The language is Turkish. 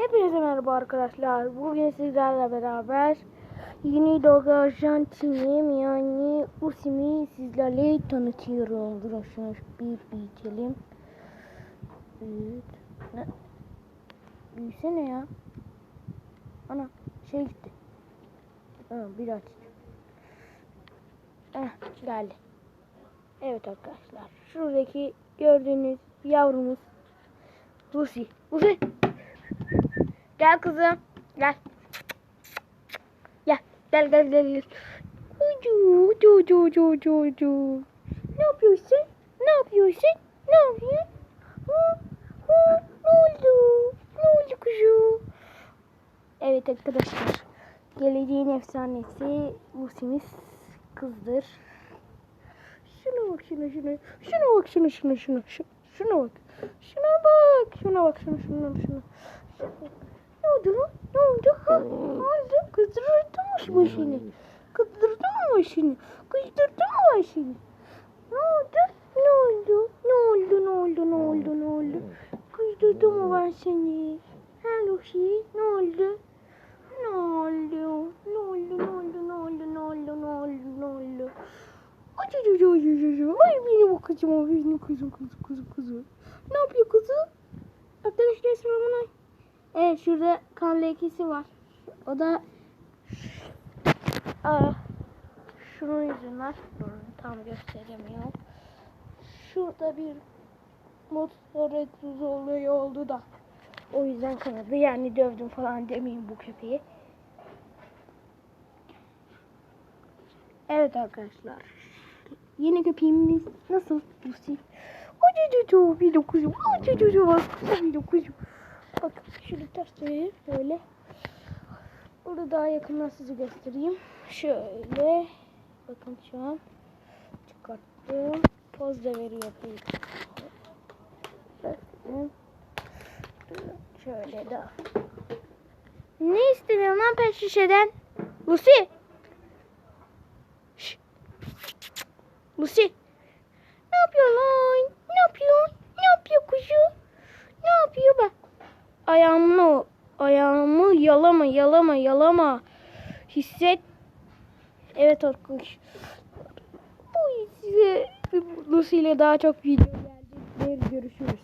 Hepinize merhaba arkadaşlar. Bugün sizlerle beraber yeni Doga Arjantin'im yani Usim'i sizlerle tanıtıyorum. Durun şunu bir. Büyüt. Ne? Büyüsene ya. Ana şey gitti. Ha, bir aç. Eh geldi. Evet arkadaşlar. Şuradaki gördüğünüz yavrumuz Lucy. Lucy. Gel kızım. Gel. Gel. Gel gel gel. gel. Ucu ucu ucu ucu ucu. Ne yapıyorsun? Ne yapıyorsun? Ne yapıyorsun? Hı? Hı? Ne oldu? Ne oldu kuzum? Evet arkadaşlar. Geleceğin efsanesi Lucy'miz kızdır. Şuna bak şuna şuna. Şuna bak şuna şuna. şuna. Şuna bak. Şuna bak. Şuna bak şuna şuna şuna. şuna. Oldu lan? Ne oldu? Ha? Ne oldu? Kızdırdın mı başını? Kızdırdın mı başını? Kızdırdın mı başını? Ne oldu? Ne oldu? Ne oldu? Ne oldu? Ne oldu? Ne oldu? Kızdırdım mı ben seni? Ha Lucy? Ne oldu? Ne oldu? Ne oldu? Ne oldu? Ne oldu? Ne oldu? Ne oldu? Ne oldu? Ay benim o kızım o benim kızım kızım kızım kızım. Ne yapıyor kızım? Arkadaşlar sıralamayın. Evet şurada kan lekesi var. O da Aa, şunun yüzünden tam gösteremiyorum. Şurada bir motor egzozu olayı oldu da o yüzden kanadı yani dövdüm falan demeyeyim bu köpeği. Evet arkadaşlar. Yeni köpeğimiz nasıl Lucy? Ocucucu bir dokuzu. Ocucucu bak. Bir dokuzu. Bak şunu ters çevireyim böyle. Burada daha yakından sizi göstereyim. Şöyle. Bakın şu an çıkarttım. Poz da veriyor. Şöyle daha. Ne istemiyorum lan pet şişeden? Lucy. Lucy. Ne yapıyor lan? Ne yapıyor? Ne yapıyor kuşu? Ne yapıyor bak? Ayağımı, ayağımı yalama, yalama, yalama. Hisset. Evet arkadaş. Bu size Lucy ile daha çok video gelecek. Görüşürüz.